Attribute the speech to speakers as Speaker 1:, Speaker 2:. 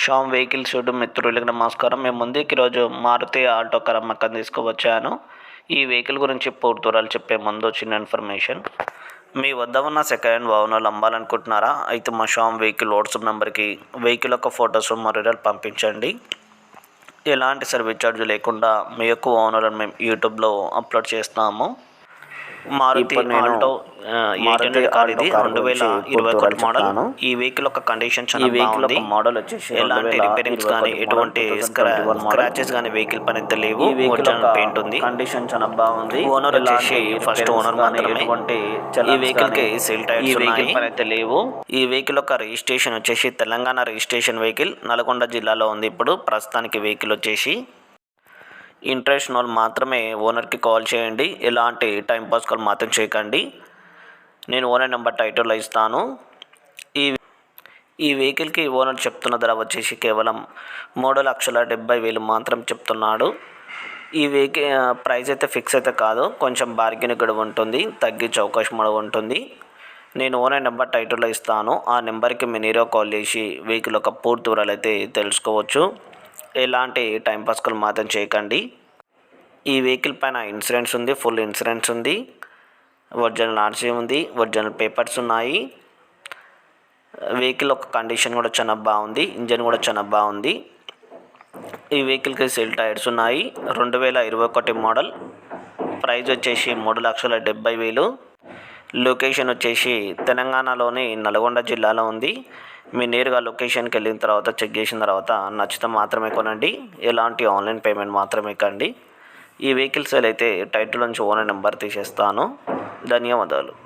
Speaker 1: Sam vehicle shed మిత్రులకి నమస్కారం. మేము ముందుకి ఈరోజు మారుతి ఆల్టో కార్ అమ్మకం తీసుకువచ్చాను. ఈ వెహికల్ గురించి పూర్తి చెప్పే ముందు చిన్న ఇన్ఫర్మేషన్. మీ వద్ద ఉన్న సెకండ్ హ్యాండ్ వాహనాలు అమ్మాలనుకుంటున్నారా? అయితే మా షామ్ వెహికల్ వాట్సాప్ నెంబర్కి వెహికల్ యొక్క ఫొటోస్ మరియు పంపించండి. ఎలాంటి సర్వీస్ ఛార్జ్ లేకుండా మీ యొక్క వాహనాలను మేము యూట్యూబ్లో అప్లోడ్ చేస్తాము. మారుతి ఆల్టో కార్ ఇది రెండు వేల ఇరవై ఒకటి మోడల్. ఈ వెహికల్ యొక్క కండిషన్ చాలా
Speaker 2: వెహికల్
Speaker 1: బాగుంది.
Speaker 2: మోడల్ వచ్చేసి
Speaker 1: ఎలాంటి రిపేరింగ్స్ కానీ ఎటువంటి స్క్రాచెస్ కానీ వెహికల్ పని అయితే లేవు. ఒరిజినల్ పెయింట్ ఉంది.
Speaker 2: కండిషన్ చాలా బాగుంది.
Speaker 1: ఓనర్ వచ్చేసి ఫస్ట్ ఓనర్ మాత్రమే. ఈ వెహికల్కి సెల్ టైర్స్ ఉన్నాయి.
Speaker 2: అయితే లేవు.
Speaker 1: ఈ వెహికల్ యొక్క రిజిస్ట్రేషన్ వచ్చేసి తెలంగాణ రిజిస్ట్రేషన్ వెహికల్ నల్గొండ జిల్లాలో ఉంది ఇప్పుడు. ప్రస్తుతానికి వెహికల్ వచ్చేసి ఇంట్రెస్ట్ వాళ్ళు మాత్రమే ఓనర్కి కాల్ చేయండి. ఎలాంటి టైం పాస్ కాల్ మాత్రం చేయకండి. నేను ఓనర్ నెంబర్ టైటిల్లో ఇస్తాను. ఈ ఈ వెహికల్కి ఓనర్ చెప్తున్న ధర వచ్చేసి కేవలం మూడు లక్షల డెబ్బై వేలు మాత్రం చెప్తున్నాడు. ఈ వెహికల్ ప్రైస్ అయితే ఫిక్స్ అయితే కాదు. కొంచెం బార్గెన్ కూడా ఉంటుంది. తగ్గించే అవకాశం కూడా ఉంటుంది. నేను ఓనర్ నెంబర్ టైటిల్లో ఇస్తాను. ఆ నెంబర్కి మీ నీరో కాల్ చేసి వెహికల్ యొక్క పూర్తి వివరాలు అయితే తెలుసుకోవచ్చు. ఎలాంటి టైం పాస్కులు మాత్రం చేయకండి. ఈ వెహికల్ పైన ఇన్సూరెన్స్ ఉంది ఫుల్ ఇన్సూరెన్స్ ఉంది ఒరిజినల్ ఆర్సీ ఉంది ఒరిజినల్ పేపర్స్ ఉన్నాయి. వెహికల్ ఒక కండిషన్ కూడా చాలా బాగుంది ఇంజన్ కూడా చాలా బాగుంది. ఈ వెహికల్కి సెల్ టైర్స్ ఉన్నాయి రెండు వేల ఇరవై ఒకటి మోడల్. ప్రైస్ వచ్చేసి మూడు లక్షల డెబ్బై వేలు. లొకేషన్ వచ్చేసి తెలంగాణలోని నల్గొండ జిల్లాలో ఉంది. మీరు నేరుగా లొకేషన్కి వెళ్ళిన తర్వాత చెక్ చేసిన తర్వాత నచ్చితే మాత్రమే కొనండి. ఎలాంటి ఆన్లైన్ పేమెంట్ మాత్రమే కండి. ఈ వెహికల్ సేల్ అయితే టైటిల్ నుంచి ఓనర్ నెంబర్ తీసేస్తాను. ధన్యవాదాలు.